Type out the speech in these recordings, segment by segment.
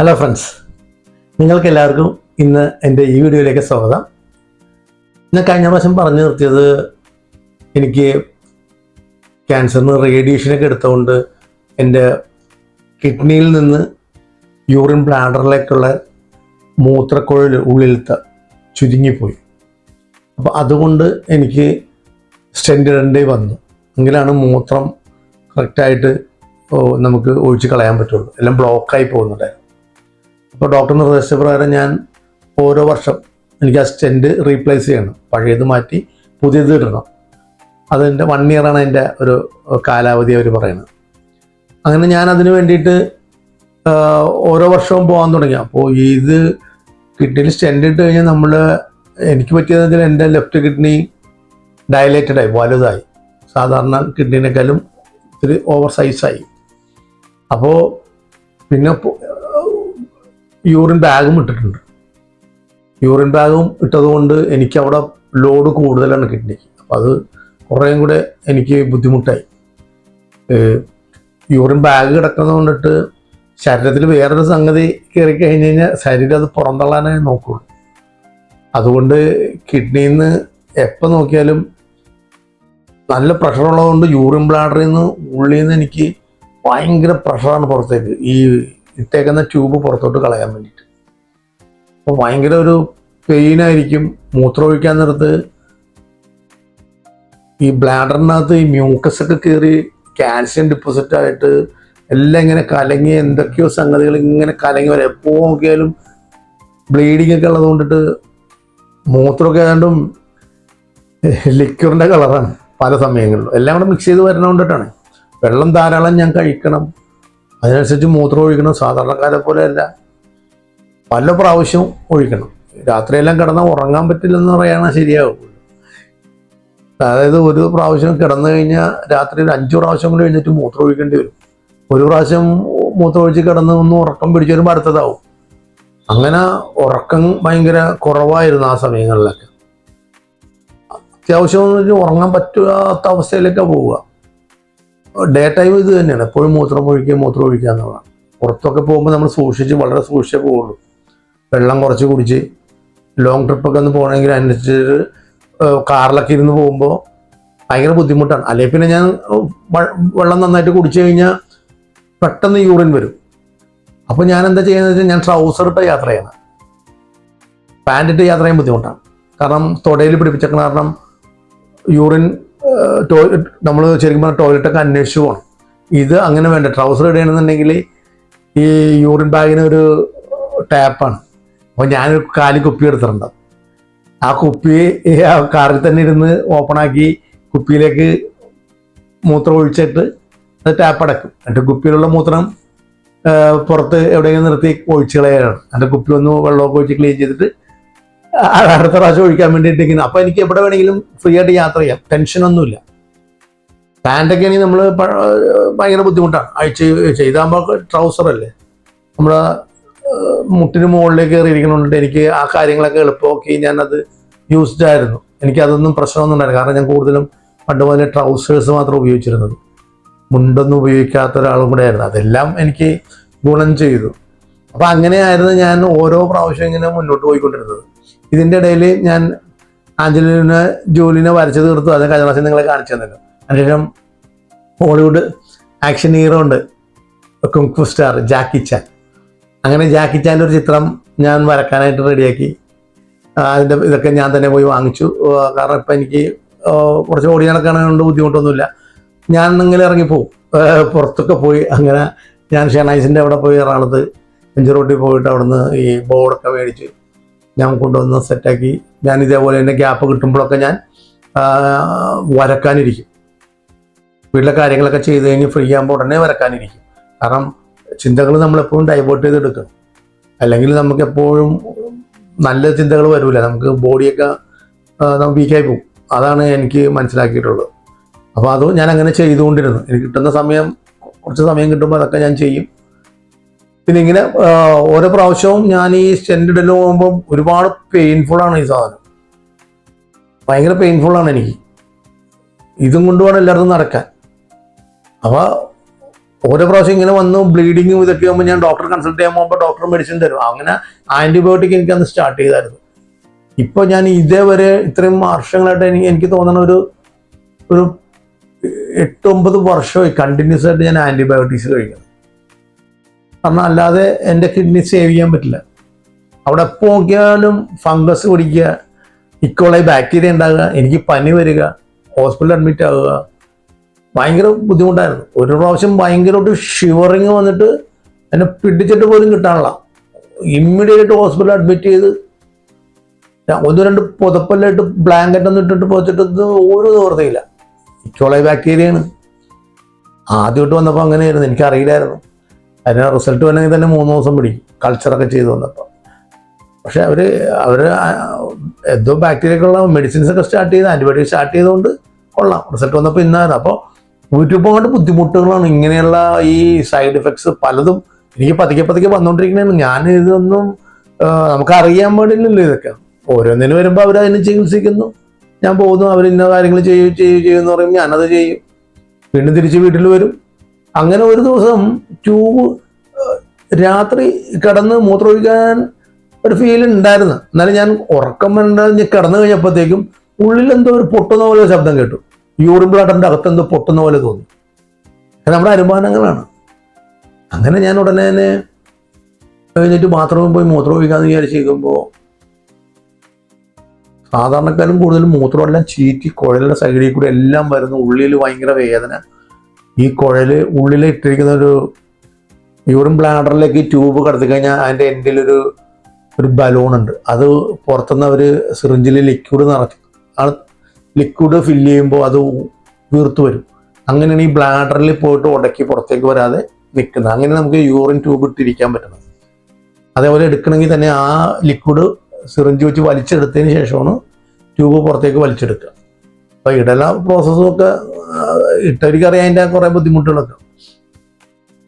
Hello friends നിങ്ങൾക്ക് എല്ലാവർക്കും ഇന്ന് എന്റെ ഈ വീഡിയോയിലേക്ക് സ്വാഗതം. ഞാൻ കഴിഞ്ഞ പ്രാവശ്യം പറഞ്ഞു നിർത്തിയത് എനിക്ക് ക്യാൻസറിന് റേഡിയേഷനൊക്കെ എടുത്തുകൊണ്ട് എന്റെ കിഡ്നിയിൽ നിന്ന് യൂറിൻ ബ്ലാഡറിലേക്കുള്ള മൂത്രക്കുഴൽ ഉള്ളിലത്തെ ചുരുങ്ങിപ്പോയി. അപ്പോൾ അതുകൊണ്ട് എനിക്ക് സ്റ്റെൻഡ് ഇടേണ്ടി വന്നു. എങ്കിലാണ് മൂത്രം കറക്റ്റായിട്ട് നമുക്ക് ഒഴിച്ച് കളയാൻ പറ്റുള്ളൂ. എല്ലാം ബ്ലോക്കായി പോകുന്നുണ്ടായിരുന്നു. അപ്പോൾ ഡോക്ടർ നിർദ്ദേശപ്രകാരം ഞാൻ ഓരോ വർഷം എനിക്ക് ആ സ്റ്റെന്റ് റീപ്ലേസ് ചെയ്യണം. പഴയത് മാറ്റി പുതിയത് ഇടണം. അതിന്റെ വൺ ഇയറാണ് അതിന്റെ ഒരു കാലാവധി അവർ പറയുന്നത്. അങ്ങനെ ഞാൻ അതിന് വേണ്ടിയിട്ട് ഓരോ വർഷവും പോകാൻ തുടങ്ങി. അപ്പോൾ ഇത് കിഡ്നിയിൽ സ്റ്റെൻഡ് ഇട്ട് കഴിഞ്ഞാൽ നമ്മൾ എനിക്ക് പറ്റിയത് വെച്ചാൽ എന്റെ ലെഫ്റ്റ് കിഡ്നി ഡയലേറ്റഡ് ആയി വലുതായി. സാധാരണ കിഡ്നിനേക്കാളും ഇത്തിരി ഓവർ സൈസായി അപ്പോൾ പിന്നെ യൂറിൻ ബാഗും ഇട്ടിട്ടുണ്ട്. യൂറിൻ ബാഗും ഇട്ടതുകൊണ്ട് എനിക്ക് അവിടെ ലോഡ് കൂടുതലാണ് കിഡ്നിക്ക് അപ്പം അത് കുറേയും കൂടെ എനിക്ക് ബുദ്ധിമുട്ടായി. യൂറിൻ ബാഗ് കിടക്കുന്നത് കൊണ്ടിട്ട് ശരീരത്തിൽ വേറൊരു സംഗതി കയറി കഴിഞ്ഞ് കഴിഞ്ഞാൽ ശരീരം അത് പുറന്തള്ളാനേ നോക്കുള്ളൂ. അതുകൊണ്ട് കിഡ്നിയിൽ നിന്ന് എപ്പോൾ നോക്കിയാലും നല്ല പ്രഷറുള്ളതുകൊണ്ട് യൂറിൻ ബ്ലാഡറിൽ നിന്ന് ഉള്ളിൽ നിന്ന് എനിക്ക് ഭയങ്കര പ്രഷറാണ് പുറത്തേക്ക്. ഈ ഇട്ടേക്കുന്ന ട്യൂബ് പുറത്തോട്ട് കളയാൻ വേണ്ടിയിട്ട്. അപ്പോൾ ഭയങ്കര ഒരു പെയിനായിരിക്കും മൂത്രം ഒഴിക്കാൻ നേരത്ത് ഈ ബ്ലാഡറിനകത്ത് ഈ മ്യൂക്കസ് ഒക്കെ കയറി കാൽസ്യം ഡിപ്പോസിറ്റ് ആയിട്ട് എല്ലാം ഇങ്ങനെ കലങ്ങി എന്തൊക്കെയോ സംഗതികൾ ഇങ്ങനെ കലങ്ങി വരെ. എപ്പോൾ നോക്കിയാലും ബ്ലീഡിങ് ഒക്കെ ഉള്ളത് കൊണ്ടിട്ട് മൂത്രമൊക്കെ ആയതുകൊണ്ടും ലിക്വിഡിന്റെ കളറാണ് പല സമയങ്ങളിലും. എല്ലാം കൂടെ മിക്സ് ചെയ്ത് വരുന്നത് കൊണ്ടിട്ടാണ്. വെള്ളം ധാരാളം ഞാൻ കഴിക്കണം. അതിനനുസരിച്ച് മൂത്രം ഒഴിക്കണം. സാധാരണക്കാരെ പോലെയല്ല. പല പ്രാവശ്യവും ഒഴിക്കണം. രാത്രിയെല്ലാം കിടന്നാൽ ഉറങ്ങാൻ പറ്റില്ലെന്ന് പറയണ ശരിയാകുള്ളൂ അതായത് ഒരു പ്രാവശ്യം കിടന്നു കഴിഞ്ഞാൽ രാത്രി ഒരു അഞ്ചു പ്രാവശ്യം കൂടി കഴിഞ്ഞിട്ട് മൂത്രം ഒഴിക്കേണ്ടി വരും. ഒരു പ്രാവശ്യം മൂത്രം ഒഴിച്ച് കിടന്ന് ഒന്ന് ഉറക്കം പിടിച്ചു വരുമ്പോൾ അടുത്തതാവും. അങ്ങനെ ഉറക്കം ഭയങ്കര കുറവായിരുന്നു ആ സമയങ്ങളിലൊക്കെ. അത്യാവശ്യം ഉറങ്ങാൻ പറ്റാത്ത അവസ്ഥയിലേക്കാണ് പോവുക. ഡേ ടൈം ഇത് തന്നെയാണ്. എപ്പോഴും മൂത്രം ഒഴിക്കുക മൂത്രം ഒഴിക്കുക എന്നുള്ളതാണ്. പുറത്തൊക്കെ പോകുമ്പോൾ നമ്മൾ സൂക്ഷിച്ച് വളരെ സൂക്ഷിച്ചേ പോവുള്ളൂ. വെള്ളം കുറച്ച് കുടിച്ച് ലോങ് ട്രിപ്പൊക്കെ ഒന്ന് പോകണമെങ്കിൽ അതിനനുസരിച്ച് കാറിലൊക്കെ ഇരുന്ന് പോകുമ്പോൾ ഭയങ്കര ബുദ്ധിമുട്ടാണ്. അല്ലെങ്കിൽ പിന്നെ ഞാൻ വെള്ളം നന്നായിട്ട് കുടിച്ചു കഴിഞ്ഞാൽ പെട്ടെന്ന് യൂറിൻ വരും. അപ്പോൾ ഞാൻ എന്താ ചെയ്യുന്നത് വെച്ചാൽ ഞാൻ ട്രൗസർ ഇട്ട യാത്ര ചെയ്യണം. പാന്റിട്ട് യാത്ര ചെയ്യാൻ ബുദ്ധിമുട്ടാണ്. കാരണം തൊടയിൽ പിടിപ്പിച്ച കാരണം യൂറിൻ നമ്മൾ ശരിക്കും പറഞ്ഞാൽ ടോയ്ലറ്റൊക്കെ അന്വേഷിച്ച് പോകണം ഇത് അങ്ങനെ വേണ്ട. ട്രൗസർ ഇടുകയാണെന്നുണ്ടെങ്കിൽ ഈ യൂറിൻ ബാഗിന് ഒരു ടാപ്പാണ്. അപ്പോൾ ഞാനൊരു കാലി കുപ്പി എടുത്തിട്ടുണ്ട്. ആ കുപ്പി ആ കാറിൽ തന്നെ ഇരുന്ന് ഓപ്പണാക്കി കുപ്പിയിലേക്ക് മൂത്രം ഒഴിച്ചിട്ട് അത് ടാപ്പ് അടക്കും എന്നിട്ട് കുപ്പിയിലുള്ള മൂത്രം പുറത്ത് എവിടെയെങ്കിലും നിർത്തി ഒഴിച്ച് കളയാണ് എന്നിട്ട് കുപ്പി ഒന്ന് വെള്ളമൊക്കെ ഒഴിച്ച് ക്ലീൻ ചെയ്തിട്ട് അടുത്ത പ്രാവശ്യം ഒഴിക്കാൻ വേണ്ടിയിട്ട് ഇങ്ങനെ എനിക്ക് എവിടെ വേണമെങ്കിലും ഫ്രീ ആയിട്ട് യാത്ര ചെയ്യാം. ടെൻഷനൊന്നുമില്ല പാന്റൊക്കെ ആണെങ്കിൽ നമ്മൾ ഭയങ്കര ബുദ്ധിമുട്ടാണ്. അഴിച്ച് ചെയ്താകുമ്പോൾ ട്രൗസർ അല്ലേ? നമ്മുടെ മുട്ടിന് മുകളിലേക്ക് കയറിയിരിക്കുന്നുണ്ട് എനിക്ക് ആ കാര്യങ്ങളൊക്കെ എളുപ്പമാക്കി ഞാനത് യൂസ്ഡ് ആയിരുന്നു. എനിക്ക് അതൊന്നും പ്രശ്നമൊന്നും ഉണ്ടായിരുന്നു കാരണം ഞാൻ കൂടുതലും പണ്ട് മുതലേ ട്രൗസേഴ്സ് മാത്രം ഉപയോഗിച്ചിരുന്നത്. മുണ്ടൊന്നും ഉപയോഗിക്കാത്ത ഒരാളും കൂടെ ആയിരുന്നു. അതെല്ലാം എനിക്ക് ഗുണം ചെയ്തു. അപ്പം അങ്ങനെയായിരുന്നു ഞാൻ ഓരോ പ്രാവശ്യം ഇങ്ങനെ മുന്നോട്ട് പോയിക്കൊണ്ടിരുന്നത്. ഇതിന്റെ ഇടയിൽ ഞാൻ ആഞ്ചലിന ജോലിനെ വരച്ചു തീർത്തു. അത് കഴിഞ്ഞ പ്രാവശ്യം നിങ്ങളെ കാണിച്ചു തന്നല്ലോ. അതിനുശേഷം ഹോളിവുഡ് ആക്ഷൻ ഹീറോ ഉണ്ട്. Kung fu star Jackie Chan. അങ്ങനെ ജാക്കി ചാന്റെ ഒരു ചിത്രം ഞാൻ വരക്കാനായിട്ട് റെഡിയാക്കി. അതിന്റെ ഇതൊക്കെ ഞാൻ തന്നെ പോയി വാങ്ങിച്ചു. കാരണം ഇപ്പം എനിക്ക് കുറച്ച് ഓടി നടക്കാനുണ്ട് ബുദ്ധിമുട്ടൊന്നുമില്ല. ഞാൻ ഇങ്ങനെ ഇറങ്ങിപ്പോവും. പുറത്തൊക്കെ പോയി അങ്ങനെ ഞാൻ ഷെനൈസിന്റെ അവിടെ പോയി എറണാകുളത്ത് ബെഞ്ച് റോട്ടിൽ പോയിട്ട് അവിടുന്ന് ഈ ബോർഡൊക്കെ മേടിച്ച് ഞാൻ കൊണ്ടുവന്ന് സെറ്റാക്കി. ഞാൻ ഇതേപോലെ തന്നെ ഗ്യാപ്പ് കിട്ടുമ്പോഴൊക്കെ ഞാൻ വരക്കാനിരിക്കും. വീട്ടിലെ കാര്യങ്ങളൊക്കെ ചെയ്ത് കഴിഞ്ഞ് ഫ്രീ ആകുമ്പോൾ ഉടനെ വരക്കാനിരിക്കും. കാരണം ചിന്തകൾ നമ്മളെപ്പോഴും ഡൈവേർട്ട് ചെയ്തെടുക്കണം. അല്ലെങ്കിൽ നമുക്ക് എപ്പോഴും നല്ല ചിന്തകൾ വരില്ല നമുക്ക് ബോഡിയൊക്കെ നമുക്ക് വീക്കായി പോകും. അതാണ് എനിക്ക് മനസ്സിലാക്കിയിട്ടുള്ളത്. അപ്പോൾ അത് ഞാൻ അങ്ങനെ ചെയ്തുകൊണ്ടിരുന്നു. എനിക്ക് കിട്ടുന്ന സമയം കുറച്ച് സമയം കിട്ടുമ്പോൾ അതൊക്കെ ഞാൻ ചെയ്യും. പിന്നെ ഇങ്ങനെ ഓരോ പ്രാവശ്യവും ഞാൻ ഈ സ്റ്റെൻഡ് ഇടലിന് പോകുമ്പോൾ ഒരുപാട് പെയിൻഫുൾ ആണ് ഈ സാധനം. ഭയങ്കര പെയിൻഫുൾ ആണ് എനിക്ക്. ഇതും കൊണ്ടുവേണം എല്ലായിടത്തും നടക്കാൻ. അപ്പോൾ ഓരോ പ്രാവശ്യം ഇങ്ങനെ വന്നു ബ്ലീഡിങ്ങും ഇതൊക്കെ ആകുമ്പോൾ ഞാൻ ഡോക്ടർ കൺസൾട്ട് ചെയ്യാൻ പോകുമ്പോൾ ഡോക്ടർ മെഡിസിൻ തരും. അങ്ങനെ ആന്റിബയോട്ടിക് എനിക്ക് അന്ന് സ്റ്റാർട്ട് ചെയ്തായിരുന്നു. ഇപ്പൊ ഞാൻ ഇതേവരെ ഇത്രയും വർഷങ്ങളായിട്ട് എനിക്ക് എനിക്ക് തോന്നുന്ന ഒരു ഒരു എട്ടൊമ്പത് വർഷമായി കണ്ടിന്യൂസ് ആയിട്ട് ഞാൻ ആന്റിബയോട്ടിക്സ് കഴിക്കുന്നത് കാരണം അല്ലാതെ എന്റെ കിഡ്നി സേവ് ചെയ്യാൻ പറ്റില്ല. അവിടെ എപ്പോൾ നോക്കിയാലും ഫംഗസ് പിടിക്കുക ഇക്കോളായി ബാക്ടീരിയ ഉണ്ടാകുക എനിക്ക് പനി വരിക ഹോസ്പിറ്റലിൽ അഡ്മിറ്റ് ആകുക ഭയങ്കര ബുദ്ധിമുട്ടായിരുന്നു. ഒരു പ്രാവശ്യം ഭയങ്കരമായിട്ട് ഷിവറിങ് വന്നിട്ട് എന്നെ പിടിച്ചിട്ട് പോലും കിട്ടാനുള്ള ഇമ്മീഡിയറ്റ് ഹോസ്പിറ്റലിൽ അഡ്മിറ്റ് ചെയ്ത് ഒന്ന് രണ്ട് പുതപ്പല്ലായിട്ട് ബ്ലാങ്കറ്റ് ഒന്നും ഇട്ടിട്ട് പോച്ചിട്ട് ഒരു നിവൃത്തിയില്ല ഇക്കോളായി ബാക്ടീരിയയാണ് ആദ്യമായിട്ട് വന്നപ്പോൾ അങ്ങനെയായിരുന്നു എനിക്കറിയില്ലായിരുന്നു. അതിന് റിസൾട്ട് വേണമെങ്കിൽ തന്നെ മൂന്ന് ദിവസം പിടിക്കും. കൾച്ചറൊക്കെ ചെയ്തു വന്നപ്പോൾ. പക്ഷെ അവർ അവർ എന്തോ ബാക്ടീരിയക്കുള്ള മെഡിസിൻസ് ഒക്കെ സ്റ്റാർട്ട് ചെയ്ത് ആന്റിബയോട്ടിക് സ്റ്റാർട്ട് ചെയ്തുകൊണ്ട് കൊള്ളാം. റിസൾട്ട് വന്നപ്പോൾ ഇന്നായിരുന്നു. അപ്പോൾ ഒരുപാട് ബുദ്ധിമുട്ടുകളാണ്. ഇങ്ങനെയുള്ള ഈ സൈഡ് എഫക്ട്സ് പലതും എനിക്ക് പതുക്കെ പതുക്കെ വന്നുകൊണ്ടിരിക്കുന്നതാണ് ഞാൻ ഇതൊന്നും നമുക്ക് അറിയാൻ പാടില്ലല്ലോ ഇതൊക്കെ. ഓരോന്നിനും വരുമ്പോൾ അവർ അതിനെ ചികിത്സിക്കുന്നു. ഞാൻ പോകുന്നു അവർ ഇന്ന കാര്യങ്ങൾ ചെയ്യും ചെയ്യും ചെയ്യുമെന്ന് പറയുമ്പോൾ ഞാനത് ചെയ്യും. വീണ്ടും തിരിച്ച് വീട്ടിൽ വരും. അങ്ങനെ ഒരു ദിവസം ട്യൂബ് രാത്രി കിടന്ന് മൂത്രമൊഴിക്കാൻ ഒരു ഫീൽ ഉണ്ടായിരുന്നു. എന്നാലും ഞാൻ ഉറക്കം വരണ്ടെന്ന് കിടന്നു കഴിഞ്ഞപ്പോഴത്തേക്കും ഉള്ളിൽ എന്തോ ഒരു പൊട്ടുന്ന പോലെ ശബ്ദം കേട്ടു. യൂറിൻ ബ്ലാഡറിന്റെ അകത്ത് എന്തോ പൊട്ടുന്ന പോലെ തോന്നി. നമ്മുടെ അനുമാനങ്ങളാണ്. അങ്ങനെ ഞാൻ ഉടനെ തന്നെ കഴിഞ്ഞിട്ട് ബാത്റൂമിൽ പോയി മൂത്രം ഒഴിക്കാന്ന് വിചാരിച്ചിരിക്കുമ്പോൾ സാധാരണക്കാരും കൂടുതലും മൂത്രമെല്ലാം ചീറ്റി കുഴലിന്റെ സൈഡിൽ കൂടി എല്ലാം വരുന്നു ഉള്ളിൽ ഭയങ്കര വേദന. ഈ കുഴൽ ഉള്ളിൽ ഇട്ടിരിക്കുന്ന ഒരു യൂറിൻ ബ്ലാഡറിലേക്ക് ട്യൂബ് കടത്തി കഴിഞ്ഞാൽ അതിന്റെ എൻഡിലൊരു ഒരു ബലൂൺ ഉണ്ട്. അത് പുറത്തുനിന്ന് അവർ സിറിഞ്ചിൽ ലിക്വിഡ് നിറച്ച് ആ ലിക്വിഡ് ഫില്ല് ചെയ്യുമ്പോൾ അത് വീർത്ത് വരും. അങ്ങനെയാണ് ഈ ബ്ലാഡറിൽ പോയിട്ട് ഉടക്കി പുറത്തേക്ക് വരാതെ നിൽക്കുന്നത് അങ്ങനെ നമുക്ക് യൂറിൻ ട്യൂബ് ഇട്ടിരിക്കാൻ പറ്റുന്നത് അതേപോലെ എടുക്കണമെങ്കിൽ തന്നെ ആ ലിക്വിഡ് സിറിഞ്ച് വെച്ച് വലിച്ചെടുത്തതിന് ശേഷമാണ് ട്യൂബ് പുറത്തേക്ക് വലിച്ചെടുക്കുക. അപ്പോൾ ഇടല പ്രോസസ്സും ഒക്കെ ആ, ഇട്ടവർക്ക് അറിയാം അതിന്റെ കുറേ ബുദ്ധിമുട്ടുകളൊക്കെ.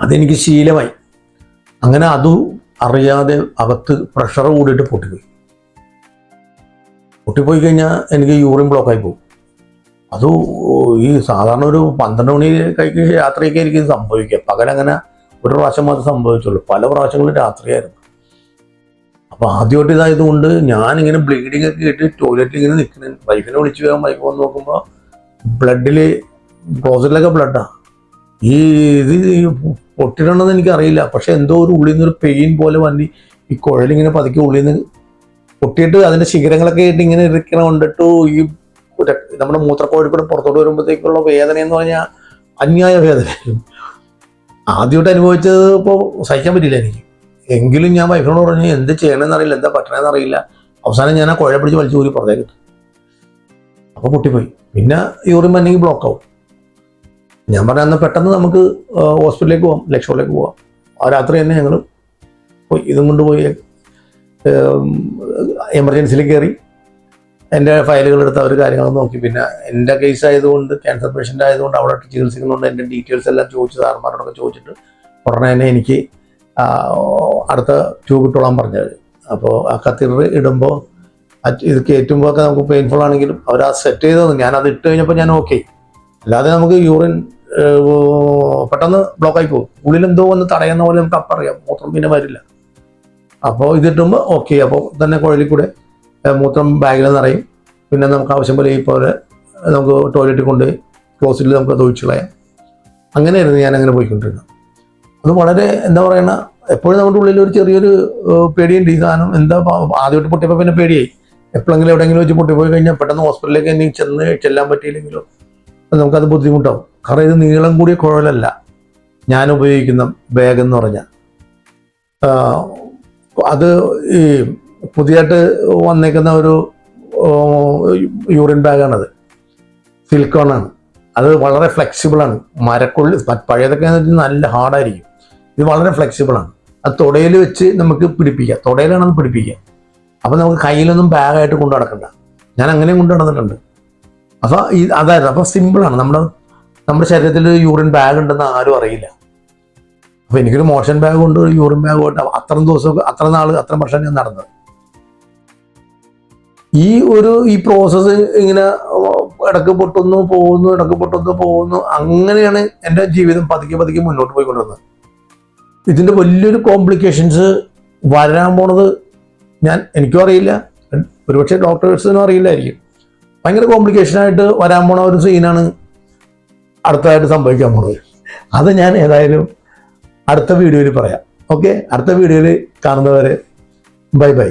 അതെനിക്ക് ശീലമായി. അങ്ങനെ അതും അറിയാതെ അകത്ത് പ്രഷർ കൂടിയിട്ട് പൊട്ടിപ്പോയി. പൊട്ടിപ്പോയി കഴിഞ്ഞാൽ എനിക്ക് യൂറിൻ ബ്ലോക്കായി പോകും. അത് ഈ സാധാരണ ഒരു പന്ത്രണ്ട് മണി കഴിക്ക് യാത്രയൊക്കെ എനിക്ക് സംഭവിക്കുക പകലങ്ങനെ ഒരു പ്രാവശ്യം മാത്രമേ സംഭവിച്ചുള്ളൂ. പല പ്രാവശ്യങ്ങളും രാത്രിയായിരുന്നു. അപ്പോൾ ആദ്യമായിട്ട് ഇതായതുകൊണ്ട് ഞാനിങ്ങനെ ബ്ലീഡിങ് ഒക്കെ കേട്ട് ടോയ്ലറ്റിൽ ഇങ്ങനെ നിൽക്കുന്ന. വൈഫിനെ വിളിച്ചു വേഗം വൈഫ് വന്ന് നോക്കുമ്പോൾ ബ്ലഡിൽ ക്ലോസറ്റിലൊക്കെ ബ്ലഡാണ് ഈ ഇത് പൊട്ടിടണമെന്ന് എനിക്കറിയില്ല. പക്ഷെ എന്തോ ഒരു ഉള്ളിൽ നിന്നൊരു പെയിൻ പോലെ വന്നി ഈ കുഴലിങ്ങനെ പതുക്കി ഉള്ളിൽ നിന്ന് പൊട്ടിയിട്ട് അതിന്റെ ശിഖരങ്ങളൊക്കെ ആയിട്ട് ഇങ്ങനെ ഇരിക്കണ കൊണ്ടിട്ട് ഈ നമ്മുടെ മൂത്രക്കോഴി കൂടെ പുറത്തോട്ട് വരുമ്പോഴത്തേക്കുള്ള വേദന എന്ന് പറഞ്ഞാൽ അന്യായ വേദനയായിരുന്നു. ആദ്യമായിട്ട് അനുഭവിച്ചത് ഇപ്പോൾ സഹിക്കാൻ പറ്റില്ല എനിക്ക്. എങ്കിലും ഞാൻ വൈഫിനോട് പറഞ്ഞു എന്ത് ചെയ്യണമെന്ന് അറിയില്ല എന്താ പറ്റണമെന്ന് അറിയില്ല. അവസാനം ഞാൻ ആ കുഴ പിടിച്ച് വലിച്ചു കൂടി പുറത്തേക്ക് ഇട്ടു. അപ്പോൾ പൊട്ടിപ്പോയി. പിന്നെ യൂറിൻ മന്നെങ്കിൽ ബ്ലോക്ക് ആവും. ഞാൻ പറഞ്ഞ അന്ന് പെട്ടെന്ന് നമുക്ക് ഹോസ്പിറ്റലിലേക്ക് പോവാം ലക്ഷോറിലേക്ക് പോവാം. ആ രാത്രി തന്നെ ഞങ്ങൾ പോയി. ഇതും കൊണ്ട് പോയി എമർജൻസിയിൽ കയറി എന്റെ ഫയലുകൾ എടുത്ത് അവർ കാര്യങ്ങൾ നോക്കി. പിന്നെ എന്റെ കേസ് ആയതുകൊണ്ട് ക്യാൻസർ പേഷ്യന്റ് ആയതുകൊണ്ട് അവിടെ ചികിത്സിക്കുന്നതുകൊണ്ട് എന്റെ ഡീറ്റെയിൽസ് എല്ലാം ചോദിച്ച് സാറന്മാരോടൊക്കെ ചോദിച്ചിട്ട് ഉടനെ തന്നെ എനിക്ക് അടുത്ത ട്യൂബ് ഇട്ടോളാൻ പറഞ്ഞത്. അപ്പോൾ ആ കത്തിറ് ഇടുമ്പോൾ ഇത് കയറ്റുമ്പോൾ ഒക്കെ നമുക്ക് പെയിൻഫുൾ ആണെങ്കിലും അവർ ആ സെറ്റ് ചെയ്തത് ഞാൻ അത് ഇട്ട് കഴിഞ്ഞപ്പോൾ ഞാൻ ഓക്കെ അല്ലാതെ നമുക്ക് യൂറിൻ പെട്ടെന്ന് ബ്ലോക്കായി പോകും. ഉള്ളിൽ എന്തോ ഒന്ന് തടയുന്ന പോലെ നമുക്ക് അപ്പറിയാം മൂത്രം പിന്നെ വരില്ല. അപ്പോൾ ഇതിട്ടുമ്പോൾ ഓക്കെ അപ്പോൾ തന്നെ കുഴലിൽ കൂടെ മൂത്രം ബാഗിൽ നിറയും. പിന്നെ നമുക്ക് ആവശ്യം പോലെ ഈ പോലെ നമുക്ക് ടോയ്ലറ്റിൽ കൊണ്ട് ക്ലോസിൽ നമുക്ക് അത് ഒഴിച്ചു കളയാം. അങ്ങനെയായിരുന്നു ഞാൻ അങ്ങനെ പോയിക്കൊണ്ടിരുന്നത്. അത് വളരെ എന്താ പറയണ എപ്പോഴും നമ്മുടെ ഉള്ളിൽ ഒരു ചെറിയൊരു പേടിയുണ്ട്. ഈ സാധനം എന്താ ആദ്യമായിട്ട് പൊട്ടിയപ്പോൾ പിന്നെ പേടിയായി. എപ്പോഴെങ്കിലും എവിടെയെങ്കിലും വെച്ച് പൊട്ടിപ്പോയി കഴിഞ്ഞാൽ പെട്ടെന്ന് ഹോസ്പിറ്റലിലേക്ക് എന്തെങ്കിലും ചെന്ന് ചെല്ലാൻ പറ്റിയില്ലെങ്കിലോ നമുക്കത് ബുദ്ധിമുട്ടാവും. കാരണം ഇത് നീളം കൂടിയ കുഴലല്ല. ഞാൻ ഉപയോഗിക്കുന്ന ബാഗ് എന്ന് പറഞ്ഞാൽ അത് ഈ പുതിയതായിട്ട് വന്നേക്കുന്ന ഒരു യൂറിൻ ബാഗാണത് സിലിക്കോണാണ് അത് വളരെ ഫ്ലെക്സിബിളാണ് മരക്കുള്ളി പഴയതൊക്കെ നല്ല ഹാർഡായിരിക്കും ഇത് വളരെ ഫ്ലെക്സിബിളാണ് അത് തുടയിൽ വെച്ച് നമുക്ക് പിടിപ്പിക്കാം. തുടയിലാണെന്ന് പിടിപ്പിക്കാം അപ്പോൾ അപ്പം നമുക്ക് കയ്യിലൊന്നും ബാഗായിട്ട് കൊണ്ടു നടക്കണ്ട. ഞാൻ അങ്ങനെയും കൊണ്ടു നടന്നിട്ടുണ്ട്. അപ്പോൾ ഈ അതായത് അപ്പോൾ സിമ്പിളാണ് നമ്മുടെ നമ്മുടെ ശരീരത്തിൽ യൂറിൻ ബാഗ് ഉണ്ടെന്ന് ആരും അറിയില്ല. അപ്പോൾ എനിക്കൊരു മോഷൻ ബാഗ് കൊണ്ട് ഒരു യൂറിൻ ബാഗ് കൊണ്ട് അത്രയും ദിവസം അത്ര നാൾ അത്ര വർഷം ഞാൻ നടന്നത്. ഈ ഒരു ഈ പ്രോസസ്സ് ഇങ്ങനെ ഇടയ്ക്ക് പൊട്ടുന്നു പോകുന്നു ഇടയ്ക്ക് പൊട്ടുന്നു പോകുന്നു അങ്ങനെയാണ് എന്റെ ജീവിതം പതുക്കെ പതുക്കെ മുന്നോട്ട് പോയിക്കൊണ്ടിരുന്നത്. ഇതിന്റെ വലിയൊരു കോംപ്ലിക്കേഷൻസ് വരാൻ പോണത് ഞാൻ എനിക്കും അറിയില്ല. ഒരുപക്ഷെ ഡോക്ടേഴ്സിനും അറിയില്ലായിരിക്കും. ഭയങ്കര കോംപ്ലിക്കേഷനായിട്ട് വരാൻ പോണ ഒരു സീനാണ് അടുത്തതായിട്ട് സംഭവിക്കാൻ പോണത്. അത് ഞാൻ ഏതായാലും അടുത്ത വീഡിയോയിൽ പറയാം. ഓക്കെ അടുത്ത വീഡിയോയിൽ കാണുന്നവരെ ബൈ ബൈ